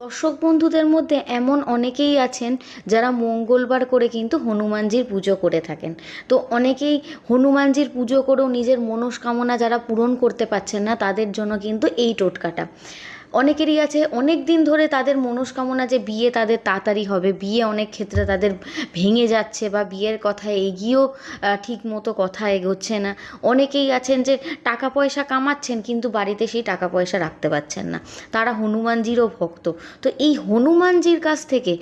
দর্শক বন্ধুদের মধ্যে এমন অনেকেই আছেন যারা মঙ্গলবার করে কিন্তু হনুমানজির পুজো করে থাকেন। তো অনেকেই হনুমানজির পুজো করেও নিজের মনস্কামনা যারা পূরণ করতে পারছেন না, তাদের জন্য কিন্তু এই টোটকাটা। অনেকেরই আছে, অনেক দিন ধরে তাদের মনস্কামনা যে বিয়ে তাদের তাড়াতাড়ি হবে, বিয়ে অনেক ক্ষেত্রে তাদের ভেঙে যাচ্ছে বা বিয়ের কথা এগিয়েও ঠিক মতো কথা এগোচ্ছে না। অনেকেই আছেন যে টাকা পয়সা কামাচ্ছেন কিন্তু বাড়িতে সেই টাকা পয়সা রাখতে পারছেন না। তারা হনুমানজিরও ভক্ত। তো এই হনুমানজির কাছ থেকে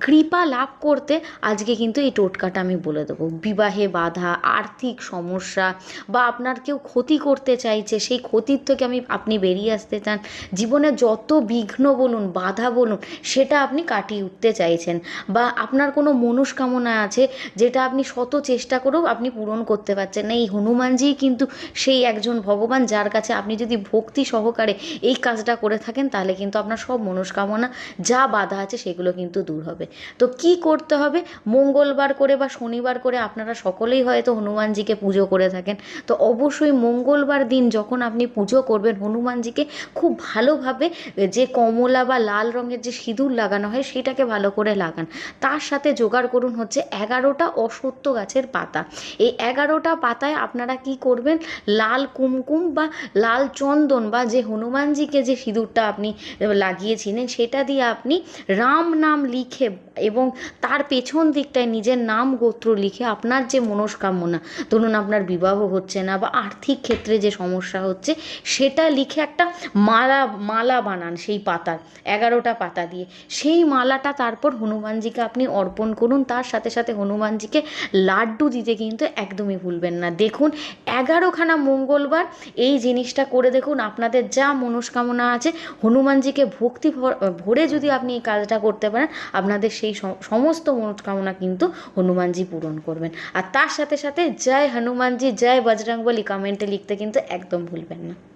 কৃপা লাভ করতে আজকে কিন্তু এই টোটকাটা আমি বলে দেবো। বিবাহে বাধা, আর্থিক সমস্যা বা আপনার কেউ ক্ষতি করতে চাইছে, সেই ক্ষতির থেকে আমি, আপনি বেরিয়ে আসতে চান, জীবনে যত বিঘ্ন বলুন, বাধা বলুন, সেটা আপনি কাটিয়ে উঠতে চাইছেন বা আপনার কোনো মনস্কামনা আছে যেটা আপনি শত চেষ্টা করেও আপনি পূরণ করতে পারছেন না। এই হনুমানজিই কিন্তু সেই একজন ভগবান যার কাছে আপনি যদি ভক্তি সহকারে এই কাজটা করে থাকেন, তাহলে কিন্তু আপনার সব মনস্কামনা যা বাধা আছে সেগুলো কিন্তু দূর হবে। তো কি করতে হবে? মঙ্গলবার করে বা শনিবার করে আপনারা সকলেই হয়তো হনুমানজিকে পুজো করে থাকেন। তো অবশ্যই মঙ্গলবার দিন যখন আপনি পুজো করবেন, হনুমানজিকে খুব ভালোভাবে যে কমলা বা লাল রঙের যে সিঁদুর লাগানো হয় সেটাকে ভালো করে লাগান। তার সাথে জোগাড় করুন হচ্ছে এগারোটা অসত্য গাছের পাতা। এই এগারোটা পাতায় আপনারা কি করবেন? লাল কুমকুম বা লাল চন্দন বা যে হনুমানজিকে যে সিঁদুরটা আপনি লাগিয়েছিলেন সেটা দিয়ে আপনি রাম নাম লিখে এবং তার পেছন দিকটায় নিজের নাম গোত্র লিখে আপনার যে মনস্কামনা, ধরুন আপনার বিবাহ হচ্ছে না বা আর্থিক ক্ষেত্রে যে সমস্যা হচ্ছে, সেটা লিখে একটা মালা মালা বানান সেই পাতার, এগারোটা পাতা দিয়ে। সেই মালাটা তারপর হনুমানজিকে আপনি অর্পণ করুন, তার সাথে সাথে হনুমানজিকে লাড্ডু দিতে কিন্তু একদমই ভুলবেন না। দেখুন, এগারোখানা মঙ্গলবার এই জিনিসটা করে দেখুন, আপনাদের যা মনস্কামনা আছে, হনুমানজিকে ভক্তি ভর- যদি আপনি এই কাজটা করতে পারেন, আপনাদের সেই সমস্ত মনস্কামনা কিন্তু হনুমানজি পূরণ করবেন। আর তার সাথে সাথে জয় হনুমানজি, জয় বজরংবলী কমেন্টে লিখতে কিন্তু একদম ভুলবেন না।